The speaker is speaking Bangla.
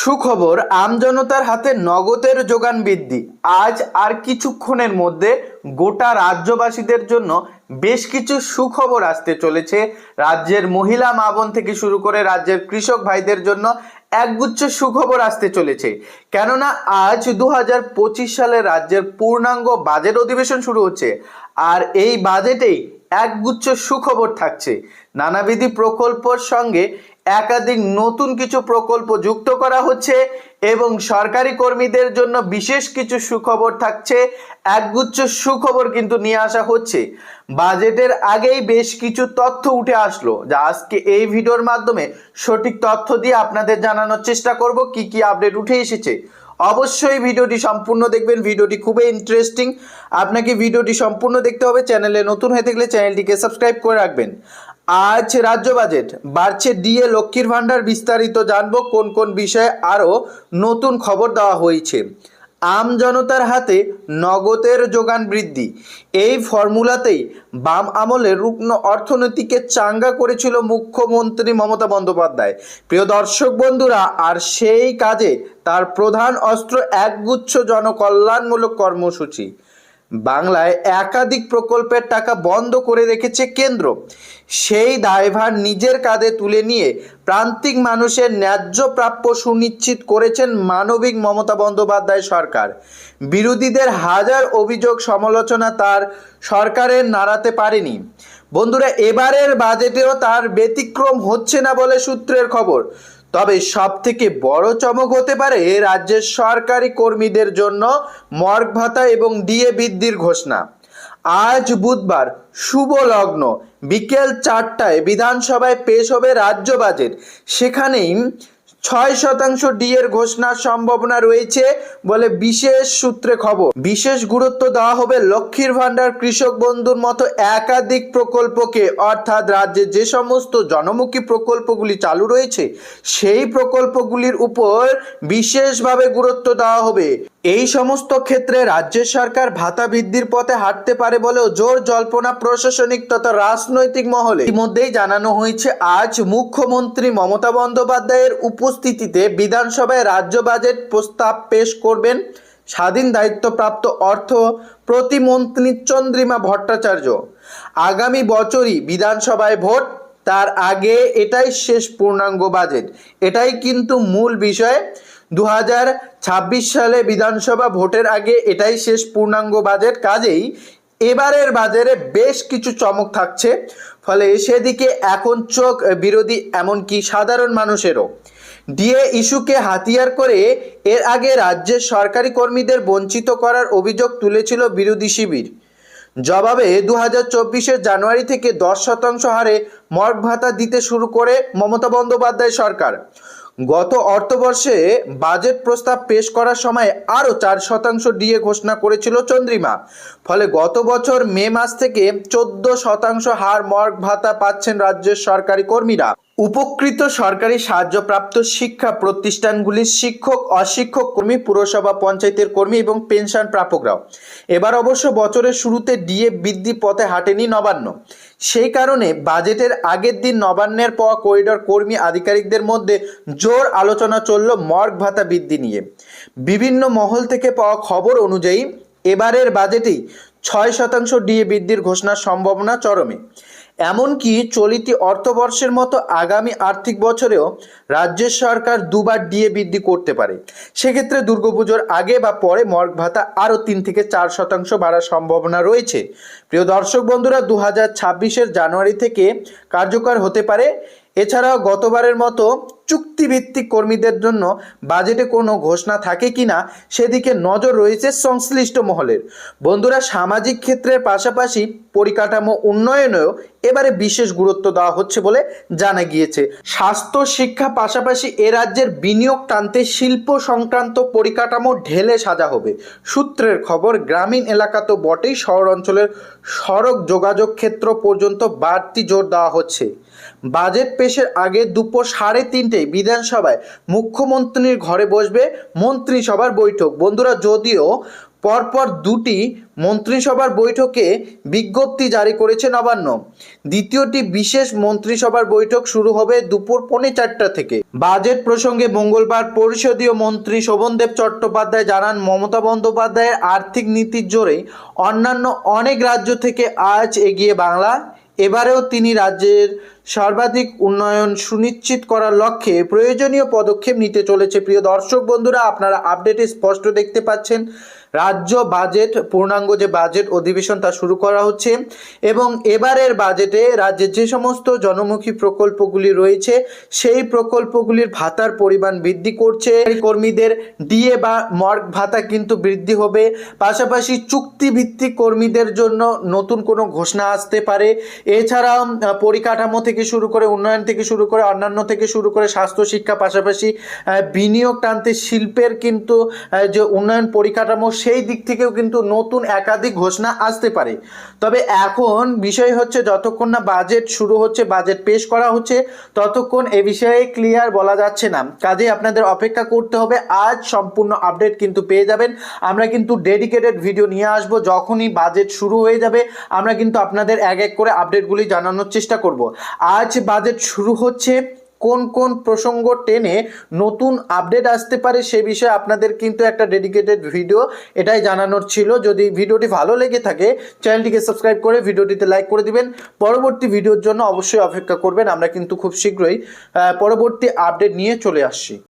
সুখবর আমজনতার হাতে নগদের যোগান বৃদ্ধি। আজ আর কিছুক্ষণের মধ্যে গোটা রাজ্যবাসীদের জন্য বেশ কিছু সুখবর আসতে চলেছে। রাজ্যের মহিলা মা থেকে শুরু করে রাজ্যের কৃষক ভাইদের জন্য একগুচ্ছ সুখবর আসতে চলেছে। কেননা আজ দু হাজার পঁচিশ সালে রাজ্যের পূর্ণাঙ্গ বাজেট অধিবেশন শুরু হচ্ছে আর এই বাজেটেই একগুচ্ছ সুখবর থাকছে। নানাবিধি প্রকল্পর সঙ্গে একাধিক নতুন কিছু প্রকল্প যুক্ত করা হচ্ছে এবং সরকারি কর্মীদের জন্য বিশেষ কিছু সুখবর থাকছে। একগুচ্ছ সুখবর কিন্তু নিয়ে আসা হচ্ছে। বাজেটের আগেই বেশ কিছু তথ্য উঠে আসলো যা আজকে এই ভিডিওর মাধ্যমে সঠিক তথ্য দিয়ে আপনাদের জানানোর চেষ্টা করব, কি কি আপডেট উঠে এসেছে। অবশ্যই ভিডিওটি সম্পূর্ণ দেখবেন, ভিডিওটি খুবই ইন্টারেস্টিং আপনাকে ভিডিওটি সম্পূর্ণ দেখতে হবে, চ্যানেলে নতুন হয়ে থাকলে চ্যানেলটিকে সাবস্ক্রাইব করে রাখবেন। আজ রাজ্য বাজেট। বাড়ছে ডিএ লক্ষ্মীর ভাণ্ডার বিস্তারিত জানব কোন কোন বিষয়ে আরও নতুন খবর দেওয়া হয়েছে। আম জনতার হাতে নগদের যোগান বৃদ্ধি। এই ফর্মুলাতেই বাম আমলে রুগ্ন অর্থনীতিকে চাঙ্গা করেছিল মুখ্যমন্ত্রী মমতা বন্দ্যোপাধ্যায়। প্রিয় দর্শক বন্ধুরা, আর সেই কাজে তার প্রধান অস্ত্র একগুচ্ছ জনকল্যাণমূলক কর্মসূচি। বাংলায় একাধিক প্রকল্পের টাকা বন্ধ করে রেখেছে কেন্দ্র। সেই দায়ভার নিজের কাঁধে তুলে নিয়ে প্রান্তিক মানুষের ন্যায্য প্রাপ্য সুনিশ্চিত করেছেন মানবিক মমতা বন্দ্যোপাধ্যায় সরকার। বিরোধীদের হাজার অভিযোগ সমালোচনা তার সরকারের নাড়াতে পারেনি। বন্ধুরা, এবারের বাজেটেও তার ব্যতিক্রম হচ্ছে না বলে সূত্রের খবর। তবে সব থেকে বড় চমক হতে পারে রাজ্যের সরকারি কর্মীদের জন্য মর্গ ভাতা এবং ডিএ বৃদ্ধির ঘোষণা। আজ বুধবার শুভ লগ্ন, বিকেল চারটায় বিধানসভায় পেশ হবে রাজ্য বাজেট। সেখানেই ছয় শতাংশ ডিএর ঘোষণার সম্ভাবনা রয়েছে বলে বিশেষ সূত্রে খবর। বিশেষ গুরুত্ব দেওয়া হবে লক্ষ্মীর ভাণ্ডার কৃষক বন্ধুর মতো একাধিক প্রকল্পকে, অর্থাৎ রাজ্যে যে সমস্ত জনমুখী প্রকল্পগুলি চালু রয়েছে, সেই প্রকল্পগুলির উপর বিশেষভাবে গুরুত্ব দেওয়া হবে। এই সমস্ত ক্ষেত্রে রাজ্য সরকার ভাতা বৃদ্ধির পথে হাঁটতে পারে বলেও জোর জল্পনা প্রশাসনিক তথা রাজনৈতিক মহলে। ইতিমধ্যেই জানানো হয়েছে, আজ মুখ্যমন্ত্রী মমতা বন্দ্যোপাধ্যায়ের উপস্থিতিতে বিধানসভায় রাজ্য বাজেট প্রস্তাব পেশ করবেন স্বাধীন দায়িত্বপ্রাপ্ত অর্থ প্রতিমন্ত্রী চন্দ্রিমা ভট্টাচার্য। আগামী বছরই বিধানসভায় ভোট, তার আগে এটাই শেষ পূর্ণাঙ্গ বাজেট। এটাই কিন্তু মূল বিষয়। দু হাজার ছাব্বিশ সালে বিধানসভা ভোটের আগে এটাই শেষ পূর্ণাঙ্গ বাজেট। কাজেই এবারের বাজারে বেশ কিছু চমক থাকছে। ফলে সেদিকে এখন চোখ বিরোধী এমনকি সাধারণ মানুষেরও। ডিএ ইস্যুকে হাতিয়ার করে এর আগে রাজ্যের সরকারি কর্মীদের বঞ্চিত করার অভিযোগ তুলেছিল বিরোধী শিবির। জবাবে দু হাজার জানুয়ারি থেকে দশ শতাংশ হারে মর্গ ভাতা দিতে শুরু করে মমতা বন্দ্যোপাধ্যায় সরকার। গত অর্থবর্ষে বাজেট প্রস্তাব পেশ করার সময় আরও চার শতাংশ ডিএ ঘোষণা করেছিল চন্দ্রিমা। ফলে গত বছর মে মাস থেকে চোদ্দ শতাংশ হার মর্গ ভাতা পাচ্ছেন রাজ্যের সরকারি কর্মীরা। উপকৃত সরকারি সাহায্যপ্রাপ্ত শিক্ষা প্রতিষ্ঠানগুলির শিক্ষক, অশিক্ষক, কর্মী, পুরসভা, পঞ্চায়েতের কর্মী এবং পেনশন প্রাপকরাও। এবার অবশ্য বছরের শুরুতে ডিএ বৃদ্ধি পথে হাঁটেনি নবান্ন। সেই কারণে বাজেটের আগের দিন নবান্নের পাওয়া করিডর কর্মী আধিকারিকদের মধ্যে জোর আলোচনা চলল মর্গ ভাতা বৃদ্ধি নিয়ে। বিভিন্ন মহল থেকে পাওয়া খবর অনুযায়ী এবারের বাজেটেই ছয় শতাংশ ডিএ বৃদ্ধির ঘোষণার সম্ভাবনা চরমে। এমনকি চলিতি অর্থবর্ষের মতো আগামী আর্থিক বছরেও রাজ্যের সরকার দুবার ডিএ বৃদ্ধি করতে পারে। সেক্ষেত্রে দুর্গাপুজোর আগে বা পরে মর্গ ভাতা আরও তিন থেকে চার শতাংশ বাড়ার সম্ভাবনা রয়েছে। প্রিয় দর্শক বন্ধুরা দু হাজার জানুয়ারি থেকে কার্যকর হতে পারে। এছাড়াও গতবারের মতো চুক্তিভিত্তিক কর্মীদের জন্য বাজেটে কোনো ঘোষণা থাকে কিনা সেদিকে নজর রয়েছে সংশ্লিষ্ট মহলের। বন্ধুরা, সামাজিক ক্ষেত্রের পাশাপাশি পরিকাঠামো উন্নয়নেও এবারে বিশেষ গুরুত্ব দেওয়া হচ্ছে বলে জানা গিয়েছে। স্বাস্থ্য, শিক্ষা পাশাপাশি এ রাজ্যের বিনিয়োগ টানতে শিল্প সংক্রান্ত পরিকাঠামো ঢেলে সাজা হবে। সূত্রের খবর, গ্রামীণ এলাকা তো বটেই, শহর অঞ্চলের সড়ক যোগাযোগ ক্ষেত্র পর্যন্ত বাড়তি জোর দেওয়া হচ্ছে। বাজেট পেশের আগে দুপুর সাড়ে তিনটেই বিধানসভায় মুখ্যমন্ত্রীর ঘরে বসবে মন্ত্রিসভার বৈঠক। বন্ধুরা, যদিও পরপর দুটি মন্ত্রিসভার বৈঠকে বিজ্ঞপ্তি জারি করেছে নবান্ন। দ্বিতীয়টি বিশেষ মন্ত্রিসভার বৈঠক শুরু হবে দুপুর পৌনে চারটা থেকে। বাজেট প্রসঙ্গে মঙ্গলবার পরিষদীয় মন্ত্রী শোভনদেব চট্টোপাধ্যায় জানান, মমতা বন্দ্যোপাধ্যায়ের আর্থিক নীতির জোরেই অন্যান্য অনেক রাজ্য থেকে আজ এগিয়ে বাংলা। এবারেও তিনি রাজ্যের সর্বাধিক উন্নয়ন সুনিশ্চিত করার লক্ষ্যে প্রয়োজনীয় পদক্ষেপ নিতে চলেছে। প্রিয় দর্শক বন্ধুরা, আপনারা আপডেটে স্পষ্ট দেখতে পাচ্ছেন। রাজ্য বাজেট পূর্ণাঙ্গ যে বাজেট অধিবেশন তা শুরু করা হচ্ছে এবং এবারের বাজেটে রাজ্যের যে সমস্ত জনমুখী প্রকল্পগুলি রয়েছে সেই প্রকল্পগুলির ভাতার পরিমাণ বৃদ্ধি করছে। কর্মীদের ডিএ বা মর্গ ভাতা কিন্তু বৃদ্ধি হবে। পাশাপাশি চুক্তিভিত্তিক কর্মীদের জন্য নতুন কোনো ঘোষণা আসতে পারে। এছাড়াও আহ, পরিকাঠামো থেকে শুরু করে উন্নয়ন থেকে শুরু করে অন্যান্য থেকে শুরু করে স্বাস্থ্য শিক্ষা পাশাপাশি বিনিয়োগ টানতে শিল্পের কিন্তু যে উন্নয়ন পরিকাঠামো সেই দিক থেকেও কিন্তু নতুন একাধিক ঘোষণা আসতে পারে। তবে এখন বিষয় হচ্ছে যতক্ষণ না বাজেট শুরু হচ্ছে বাজেট পেশ করা হচ্ছে, ততক্ষণ এ বিষয়ে ক্লিয়ার বলা যাচ্ছে না। কাজে আপনাদের অপেক্ষা করতে হবে, আজ সম্পূর্ণ আপডেট কিন্তু পেয়ে যাবেন। আমরা কিন্তু ডেডিকেটেড ভিডিও নিয়ে আসব, যখনই বাজেট শুরু হয়ে যাবে, আমরা কিন্তু আপনাদের এক এক করে আপডেটগুলি জানানোর চেষ্টা করব। আজ বাজেট শুরু হচ্ছে কোন কোন প্রসঙ্গ টেনে নতুন আপডেট আসতে পারে সে বিষয়ে আপনাদের কিন্তু একটা ডেডিকেটেড ভিডিও এটাই জানানোর ছিল। যদি ভিডিওটি ভালো লেগে থাকে, চ্যানেলটিকে সাবস্ক্রাইব করে ভিডিওটিতে লাইক করে দিবেন। পরবর্তী ভিডিওর জন্য অবশ্যই অপেক্ষা করবেন। আমরা কিন্তু খুব শীঘ্রই পরবর্তী আপডেট নিয়ে চলে আসছি।